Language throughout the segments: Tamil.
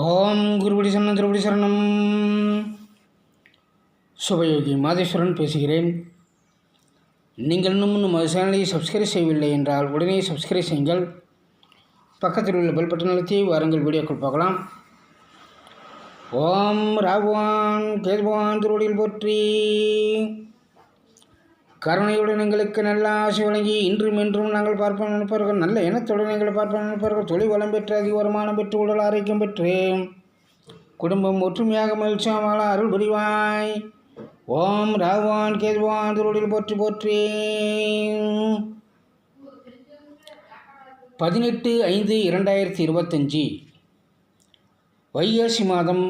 ஓம் குருபடி சரணம் திருபடி சரணம். சுபயோகி மாதேஸ்வரன் பேசுகிறேன். நீங்கள் இன்னும் நமது சேனலை சப்ஸ்கிரைப் செய்யவில்லை என்றால் உடனே சப்ஸ்கிரைப் செய்யுங்கள். பக்கத்தில் உள்ள பெல் பட்டன் அழுத்தி வாருங்கள் வீடியோக்கள் பார்க்கலாம். ஓம் ராகுவான் கேதுவான் திருவடியில் போற்றி. கருணையுடன் எங்களுக்கு நல்ல ஆசை வழங்கி இன்றும் என்றும் நாங்கள் பார்ப்போம் நினைப்பார்கள் நல்ல எண்ணத்துடன் எங்களை பார்ப்போம் நினைப்பார்கள் தொழில் வளம் பெற்று அதிக வருமானம் பெற்று உடல் ஆரோக்கியம் பெற்று குடும்பம் ஒற்றுமையாக மகிழ்ச்சியாக வாழ அருள் புரிவாய். ஓம் ராகுவான் கேதுவான் திருவடியில் போற்றி போற்றி. பதினெட்டு ஐந்து இரண்டாயிரத்தி இருபத்தஞ்சி வைகாசி மாதம்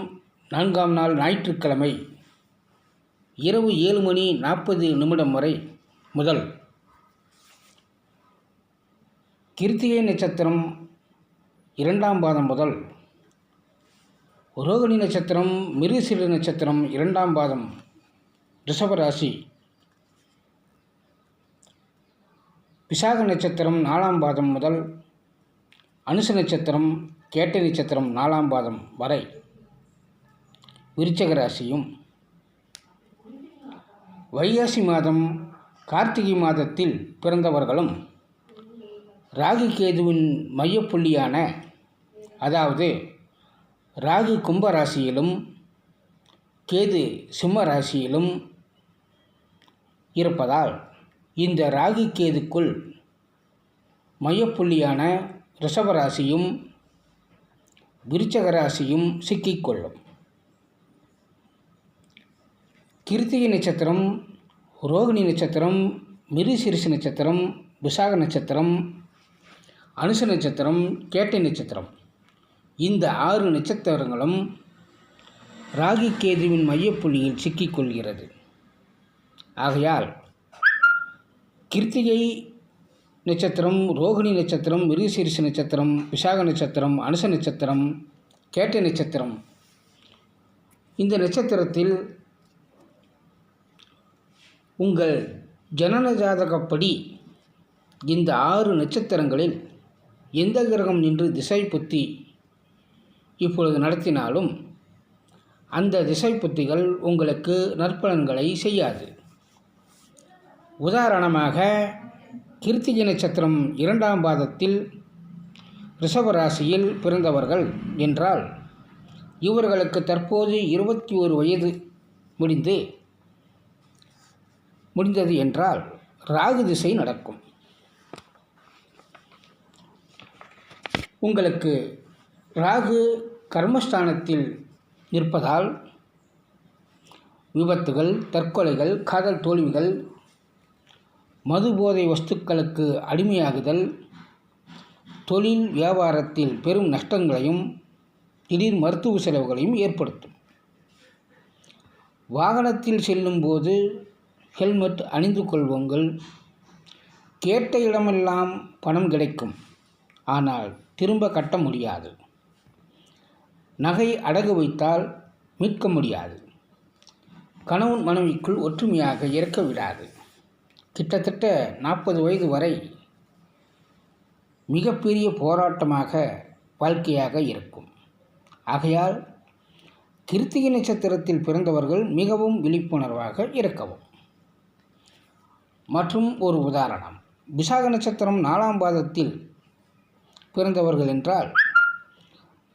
நான்காம் நாள் ஞாயிற்றுக்கிழமை. இரவு ஏழு மணி நாற்பது நிமிடம் வரை முதல். கிருத்திகை நட்சத்திரம் இரண்டாம் பாதம் முதல். ரோகிணி நட்சத்திரம் மிருசிறு நட்சத்திரம் இரண்டாம் பாதம். ரிஷபராசி விசாக நட்சத்திரம் நாலாம் பாதம் முதல். அனுச நட்சத்திரம் கேட்டை நட்சத்திரம் நாலாம் பாதம் வரை. விருச்சக ராசியும். வைகாசி மாதம் கார்த்திகை மாதத்தில் பிறந்தவர்களும் ராகு கேதுவின் மையப்புள்ளியான அதாவது ராகு கும்ப ராசியிலும் கேது சிம்ம ராசியிலும் இருப்பதால் இந்த ராகு கேதுக்குள் மையப்புள்ளியான ரிஷபராசியும் விருச்சக ராசியும் சிக்கிக்கொள்ளும். கிருத்திகை நட்சத்திரம் ரோகிணி நட்சத்திரம் மிருசிரிசு நட்சத்திரம் விசாக நட்சத்திரம் அனுச நட்சத்திரம் கேட்டை நட்சத்திரம். இந்த ஆறு நட்சத்திரங்களும் ராகி கேதுவின் மையப்புள்ளியில் சிக்கிக்கொள்கிறது. ஆகையால் கிருத்திகை நட்சத்திரம் ரோகிணி நட்சத்திரம் மிருகசீரிச நட்சத்திரம் விசாக நட்சத்திரம் அனுச நட்சத்திரம் கேட்டை நட்சத்திரம். இந்த நட்சத்திரத்தில் உங்கள் ஜனன ஜாதகப்படி இந்த ஆறு நட்சத்திரங்களில் எந்த கிரகம் நின்று திசை புத்தி இப்பொழுது நடத்தினாலும் அந்த திசை புத்திகள் உங்களுக்கு நற்பலன்களை செய்யாது. உதாரணமாக கிருத்திகை நட்சத்திரம் இரண்டாம் பாதத்தில் ரிஷபராசியில் பிறந்தவர்கள் என்றால் இவர்களுக்கு தற்போது இருபத்தி ஒரு வயது முடிந்து முடிந்தது என்றால் ராகு திசை நடக்கும். உங்களுக்கு ராகு கர்மஸ்தானத்தில் இருப்பதால் விபத்துகள் தற்கொலைகள் காதல் தோல்விகள் மது போதை வஸ்துக்களுக்கு அடிமையாகுதல் தொழில் வியாபாரத்தில் பெரும் நஷ்டங்களையும் திடீர் மருத்துவ செலவுகளையும் ஏற்படுத்தும். வாகனத்தில் செல்லும்போது ஹெல்மெட் அணிந்து கொள்வோங்கள். கேட்ட இடமெல்லாம் பணம் கிடைக்கும். ஆனால் திரும்ப கட்ட முடியாது. நகை அடகு வைத்தால் மீட்க முடியாது. கணவன் மனைவிக்குள் ஒற்றுமையாக இறக்க விடாது. கிட்டத்தட்ட நாற்பது வயது வரை மிகப்பெரிய போராட்டமாக வாழ்க்கையாக இருக்கும். ஆகையால் கிருத்திகை நட்சத்திரத்தில் பிறந்தவர்கள் மிகவும் விழிப்புணர்வாக இருக்கவும். மற்றும் ஒரு உதாரணம். விசாக நட்சத்திரம் நாலாம் பாதத்தில் பிறந்தவர்கள் என்றால்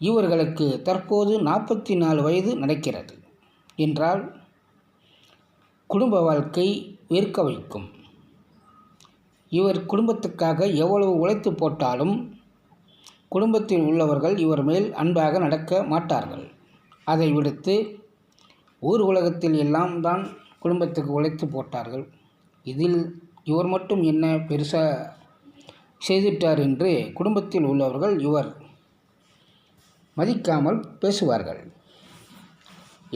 இவர்களுக்கு தற்போது நாற்பத்தி நாலு வயது நடக்கிறது என்றால் குடும்ப வாழ்க்கை வெறுக்க வைக்கும். இவர் குடும்பத்துக்காக எவ்வளவு உழைத்து போட்டாலும் குடும்பத்தில் உள்ளவர்கள் இவர் மேல் அன்பாக நடக்க மாட்டார்கள். அதை விடுத்து ஊர் உலகத்தில் எல்லாம் தான் குடும்பத்துக்கு உழைத்து போட்டார்கள். இதில் இவர் மட்டும் என்ன பெருசாக செய்துவிட்டார் என்று குடும்பத்தில் உள்ளவர்கள் இவர் மதிக்காமல் பேசுவார்கள்.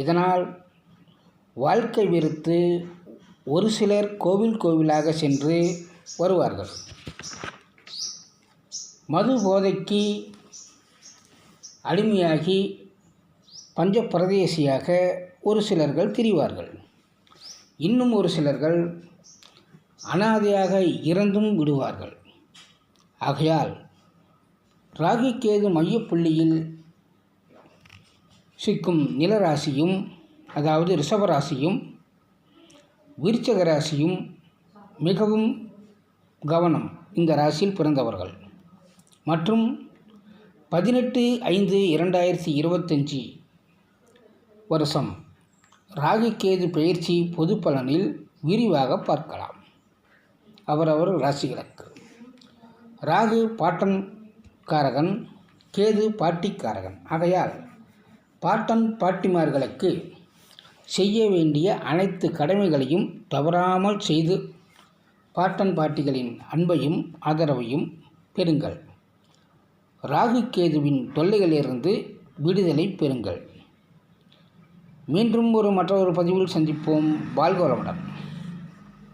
இதனால் வாழ்க்கை வெறுத்து ஒரு சிலர் கோவில் கோவிலாக சென்று வருவார்கள். மது போதைக்கு அடிமையாகி பஞ்ச பிரதேசியாக ஒரு சிலர்கள் திரிவார்கள். இன்னும் ஒரு சிலர்கள் அனாதையாக இறந்தும் விடுவார்கள். ஆகையால் ராகிக்கேது மையப்புள்ளியில் சிக்கும் நிலராசியும் அதாவது ரிஷபராசியும் விருச்சக ராசியும் மிகவும் கவனம் இந்த ராசியில் பிறந்தவர்கள். மற்றும் பதினெட்டு ஐந்து இரண்டாயிரத்தி இருபத்தஞ்சி வருஷம் ராகிக்கேது பயிற்சி பொது பலனில் விரிவாக பார்க்கலாம். அவரவர் ராசிகளுக்கு ராகு பாட்டன் காரகன் கேது பாட்டிக்காரகன். ஆகையால் பாட்டன் பாட்டிமார்களுக்கு செய்ய வேண்டிய அனைத்து கடமைகளையும் தவறாமல் செய்து பாட்டன் பாட்டிகளின் அன்பையும் ஆதரவையும் பெறுங்கள். ராகு கேதுவின் தொல்லைகளிலிருந்து விடுதலை பெறுங்கள். மீண்டும் ஒரு மற்றொரு பதிவில் சந்திப்போம். வாழ்க